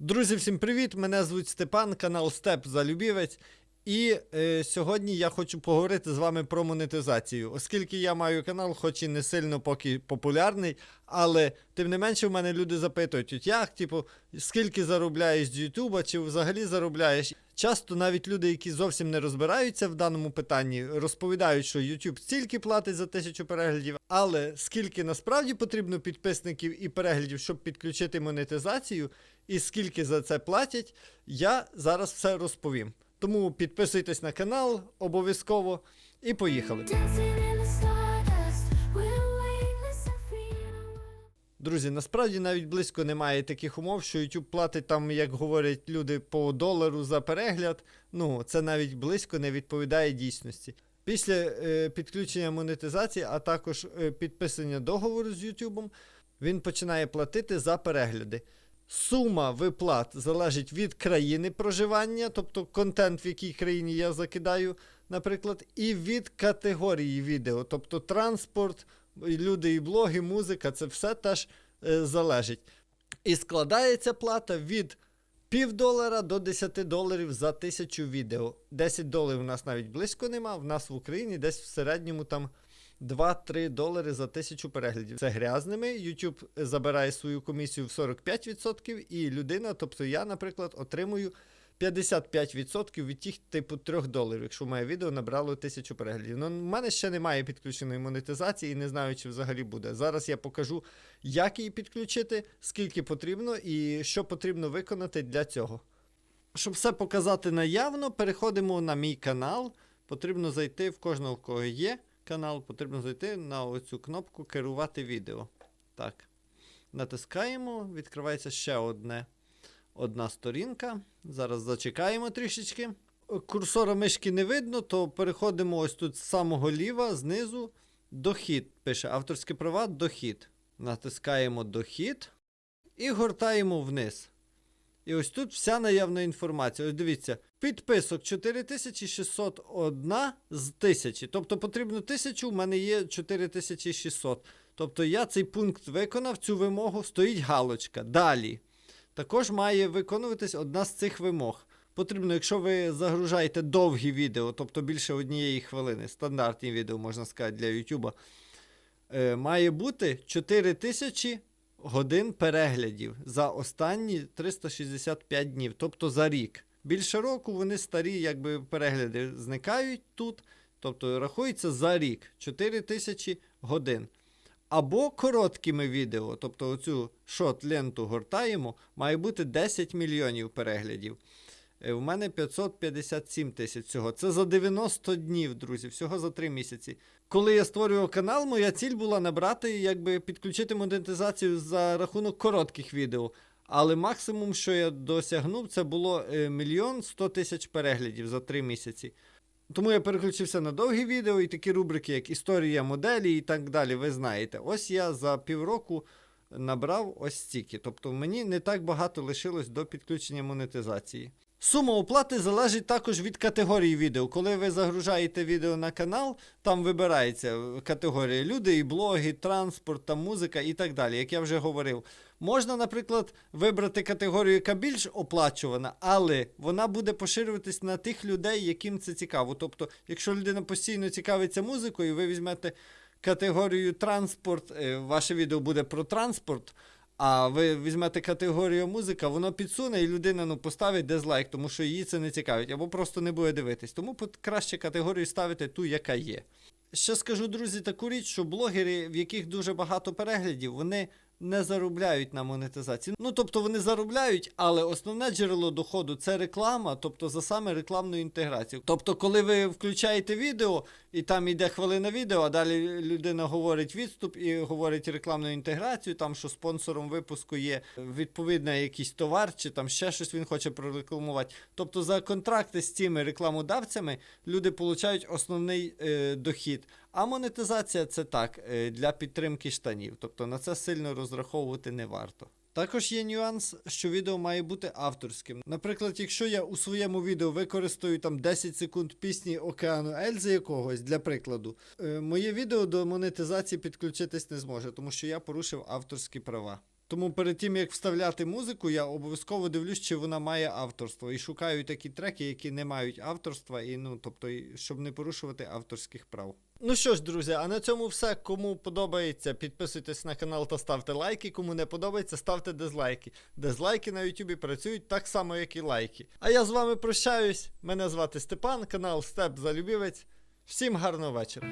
Друзі, всім привіт! Мене звуть Степан, канал Степ Залюбівець. І е, сьогодні я хочу поговорити з вами про монетизацію. Оскільки я маю канал, хоч і не сильно поки популярний, але тим не менше в мене люди запитують, от як, типу, скільки заробляєш з Ютуба, чи взагалі заробляєш. Часто навіть люди, які зовсім не розбираються в даному питанні, розповідають, що YouTube стільки платить за тисячу переглядів, але скільки насправді потрібно підписників і переглядів, щоб підключити монетизацію, і скільки за це платять, я зараз все розповім. Тому підписуйтесь на канал обов'язково і поїхали. Друзі, насправді навіть близько немає таких умов, що YouTube платить там, як говорять люди, по долару за перегляд. Ну, це навіть близько не відповідає дійсності. Після е, підключення монетизації, а також е, підписання договору з YouTube, він починає платити за перегляди. Сума виплат залежить від країни проживання, тобто контент, в якій країні я закидаю, наприклад, і від категорії відео, тобто транспорт, люди і блоги, музика, це все теж е, залежить. І складається плата від пів долара до 10 доларів за тисячу відео. 10 доларів у нас навіть близько нема. В нас в Україні десь в середньому там 2-3 долари за тисячу переглядів. Це грязними. YouTube забирає свою комісію в 45%, і людина, тобто я, наприклад, отримую 55% від тих типу 3 доларів, якщо моє відео набрало 1000 переглядів. Ну, в мене ще немає підключеної монетизації і не знаю, чи взагалі буде. Зараз я покажу, як її підключити, скільки потрібно і що потрібно виконати для цього. Щоб все показати наявно, переходимо на мій канал. Потрібно зайти в кожного, в кого є канал, потрібно зайти на оцю кнопку керувати відео. Так. Натискаємо, відкривається ще одне, одна сторінка. Зараз зачекаємо трішечки. Курсора мишки не видно, то переходимо ось тут з самого ліва, знизу. Дохід. Пише авторські права, дохід. Натискаємо дохід і гортаємо вниз. І ось тут вся наявна інформація. Ось дивіться, підписок 4601 з 1000. Тобто потрібно 1000, у мене є 4600. Тобто я цей пункт виконав, цю вимогу, стоїть галочка. Далі. Також має виконуватись одна з цих вимог. Потрібно, якщо ви загружаєте довгі відео, тобто більше однієї хвилини, стандартні відео, можна сказати, для YouTube, е, має бути 4000 годин переглядів за останні 365 днів, тобто за рік. Більше року вони старі, якби перегляди зникають тут, тобто рахується за рік 4000 годин. Або короткими відео, тобто оцю шот-ленту гортаємо, має бути 10 мільйонів переглядів. Е, У мене 557 тисяч всього. Це за 90 днів, друзі, всього за 3 місяці. Коли я створював канал, моя ціль була набрати, якби підключити монетизацію за рахунок коротких відео. Але максимум, що я досягнув, це було е, мільйон 100 тисяч переглядів за 3 місяці. Тому я переключився на довгі відео і такі рубрики, як історія моделі і так далі. Ви знаєте. Ось я за півроку набрав ось стільки. Тобто мені не так багато лишилось до підключення монетизації. Сума оплати залежить також від категорії відео. Коли ви загружаєте відео на канал, там вибирається категорія люди і блоги, транспорт, та музика і так далі, як я вже говорив. Можна, наприклад, вибрати категорію, яка більш оплачувана, але вона буде поширюватись на тих людей, яким це цікаво. Тобто, якщо людина постійно цікавиться музикою, ви візьмете категорію транспорт, е, ваше відео буде про транспорт. А ви візьмете категорію музика, воно підсуне, і людина ну, поставить дизлайк, тому що її це не цікавить, або просто не буде дивитись. Тому краще категорію ставити ту, яка є. Ще скажу, друзі, таку річ, що блогери, в яких дуже багато переглядів, вони не заробляють на монетизації. Ну, тобто вони заробляють, але основне джерело доходу це реклама, тобто за саме рекламну інтеграцію. Тобто, коли ви включаєте відео, і там йде хвилина відео, а далі людина говорить відступ і говорить рекламну інтеграцію, там що спонсором випуску є відповідно якийсь товар, чи там ще щось він хоче прорекламувати. Тобто за контракти з цими рекламодавцями люди получають основний е, дохід. А монетизація це так, е, для підтримки штанів. Тобто на це сильно розраховувати не варто. Також є нюанс, що відео має бути авторським. Наприклад, якщо я у своєму відео використаю там 10 секунд пісні Океану Ельзи якогось, для прикладу, е, моє відео до монетизації підключитись не зможе, тому що я порушив авторські права. Тому перед тим як вставляти музику, я обов'язково дивлюсь, чи вона має авторство. І шукаю такі треки, які не мають авторства, і ну, тобто, щоб не порушувати авторських прав. Ну що ж, друзі, а на цьому все. Кому подобається, підписуйтесь на канал та ставте лайки. Кому не подобається, ставте дизлайки. Дизлайки на Ютубі працюють так само, як і лайки. А я з вами прощаюсь. Мене звати Степан, канал Степ Залюбівець. Всім гарного вечора.